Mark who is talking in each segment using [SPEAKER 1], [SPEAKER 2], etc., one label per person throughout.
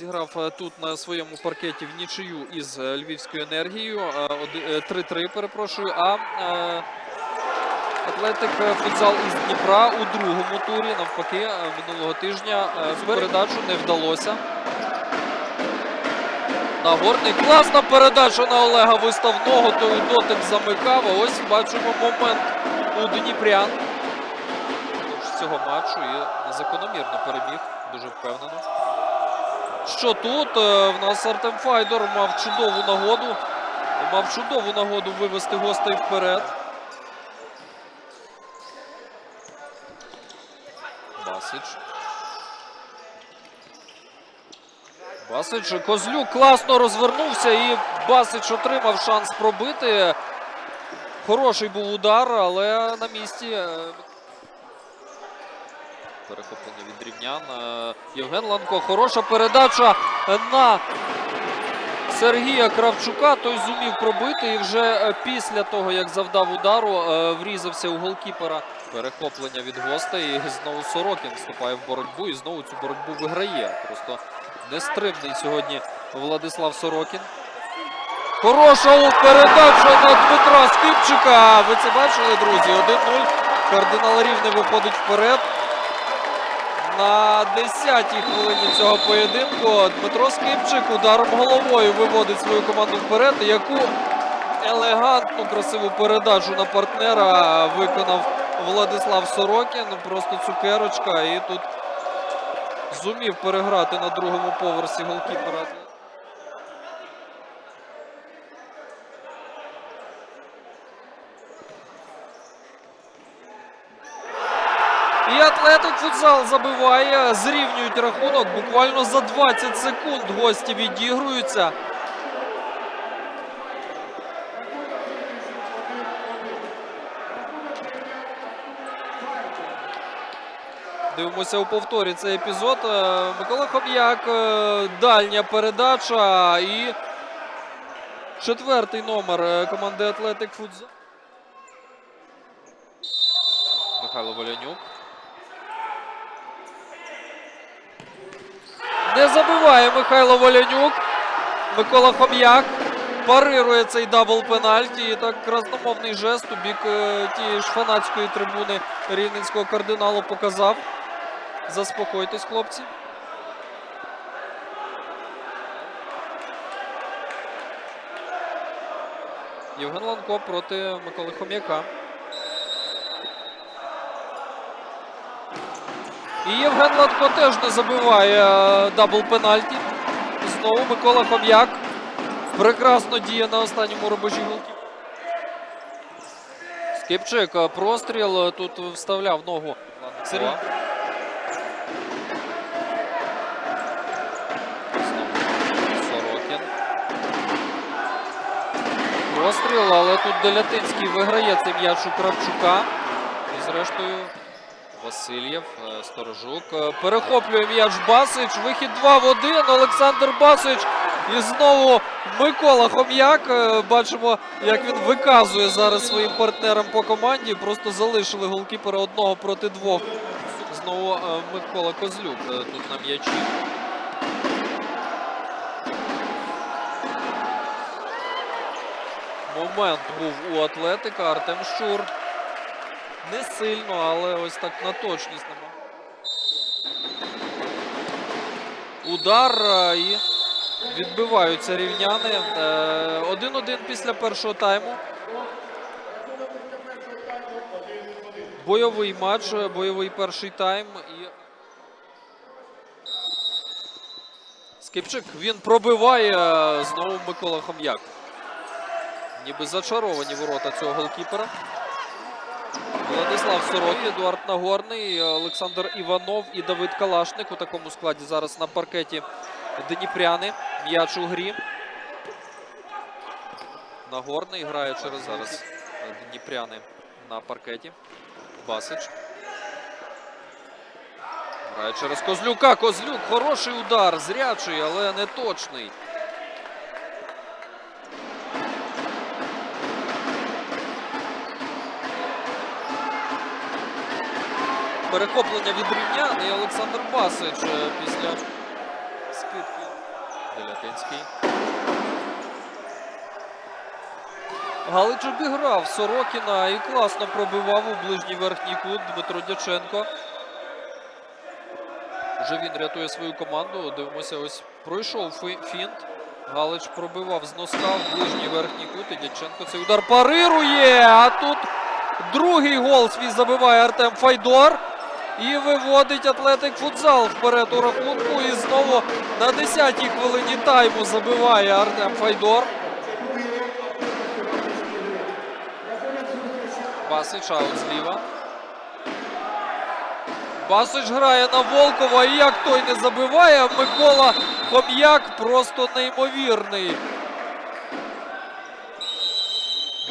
[SPEAKER 1] Зіграв е, тут на своєму паркеті в нічию із е, Львівською енергією. Е, оди- е, 3-3, перепрошую. А Атлетик футзал із Дніпра у другому турі. Навпаки, минулого тижня передачу не вдалося. Нагорний. Класна передача на Олега виставного. Той дотик замикав. А ось бачимо момент у Дніпрян. Тож цього матчу і закономірно переміг. Дуже впевнено. Що тут? Е, В нас Артем Файдор мав чудову нагоду. Мав чудову нагоду вивести гостей вперед. Басич. Басич. Козлюк класно розвернувся і Басич отримав шанс пробити. Хороший був удар, але на місці. Перехоплення від рівнян. Е, Євген Ланко. Хороша передача на Сергія Кравчука. Той зумів пробити і вже е, після того, як завдав удару, е, врізався у голкіпера. Перехоплення від гостей. І знову Сорокін вступає в боротьбу і знову цю боротьбу виграє. Просто нестримний сьогодні Владислав Сорокін. Хороша передача на Дмитра Скипчика. Ви це бачили, друзі? 1-0. Кардинал Рівне виходить вперед. На 10-й хвилині цього поєдинку Дмитро Скипчик ударом головою виводить свою команду вперед. Яку елегантну красиву передачу на партнера виконав Владислав Сорокін. Просто цукерочка. І тут зумів переграти на другому поверсі голкіпера. І Атлетик футзал забиває, зрівнюють рахунок. Буквально за 20 секунд гості відігруються. Дивимося у повторі цей епізод. Е, Микола Хом'як, е, дальня передача і четвертий номер е, команди Атлетик Футзал. Михайло Волянюк. Не забиває Михайло Волянюк. Микола Хом'як парирує цей дабл пенальті. І так красномовний жест у бік е, тієї ж фанатської трибуни рівненського кардиналу показав. Заспокойтесь, хлопці. Євген Ланко проти Миколи Хом'яка. І Євген Латко теж не забиває е, дабл пенальті. Знову Микола Хом'як. Прекрасно діє на останньому рубежі голки. Скипчик, е, простріл. е, Тут вставляв ногу. Сергій. Сорокін. Простріл, але тут Делятинський виграє цей м'яч у Кравчука. І зрештою Васильєв, е, Сторожук. е, Перехоплює м'яч Басич. Вихід 2 в 1. Олександр Басич. І знову Микола Хом'як. Е, Бачимо, як він виказує зараз своїм партнерам по команді. Просто залишили голкіпера одного проти двох. Знову Микола Козлюк тут на м'ячі. Момент був у Атлетика. Артем Щур. Не сильно, але ось так на точність нема. Удар е, і відбиваються рівняни. Е, 1-1 після першого тайму. Бойовий матч, бойовий перший тайм. І... Скипчик, він пробиває е, знову Микола Хом'як. Ніби зачаровані ворота цього голкіпера. Владислав Сорокін, Едуард Нагорний, Олександр Іванов і Давид Калашник у такому складі зараз на паркеті Дніпряни. М'яч у грі. Нагорний грає через зараз Дніпряни на паркеті. Басич. Грає через Козлюка. Козлюк. Хороший удар. Зрячий, але не точний. Перехоплення від рівнян і Олександр Басич е, після скидки. Делятинський. Галич обіграв Сорокіна і класно пробивав у ближній верхній кут Дмитро Дяченко. Вже він рятує свою команду. Дивимося, ось пройшов фінт. Галич пробивав з носка в ближній верхній кут. І Дяченко цей удар парирує. А тут другий гол свій забиває Артем Файдор. І виводить Атлетик Футзал вперед у рахунку. І знову на 10-й хвилині тайму забиває Артем Файдор. Басич аут зліва. Басич грає на Волкова. І як той не забиває, Микола Хом'як просто неймовірний.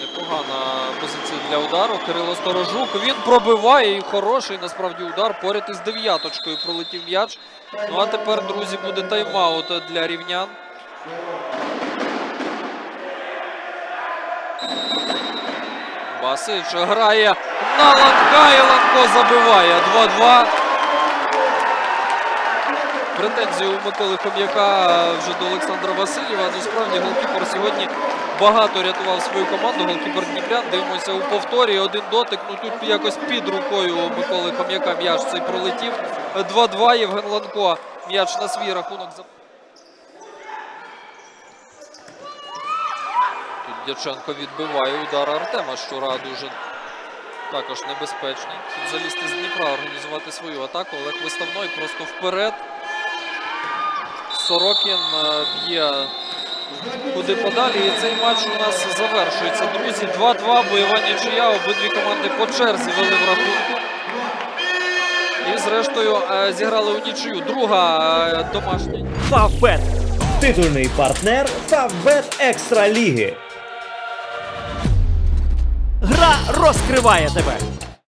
[SPEAKER 1] Непогана позиція для удару. Кирило Сторожук. Він пробиває і хороший насправді удар. Поряд із дев'яточкою пролетів м'яч. Ну а тепер, друзі, буде тайм-аут для рівнян. Басич грає на Ланка забиває 2-2. Претензії у Миколи Хом'яка вже до Олександра Васильєва. Насправді голкіпер сьогодні багато рятував свою команду. Голкіпер Дніпрян. Дивимося у повторі. Один дотик. Ну тут якось під рукою Миколи Хом'яка м'яч цей пролетів. 2-2. Євген Ланко. М'яч на свій рахунок. за- Тут Дяченко відбиває удар Артема Щура дуже також небезпечний. Футзалісти з Дніпра організувати свою атаку. Олег Виставной просто вперед. Сорокін е, б'є куди подалі. І цей матч у нас завершується. Друзі, 2-2, бойова нічия. Обидві команди по черзі вели в рахунку. І зрештою е, зіграли у нічию. Друга е, домашня.
[SPEAKER 2] Фавбет. Титульний партнер Фавбет Екстра Ліги. Гра розкриває тебе.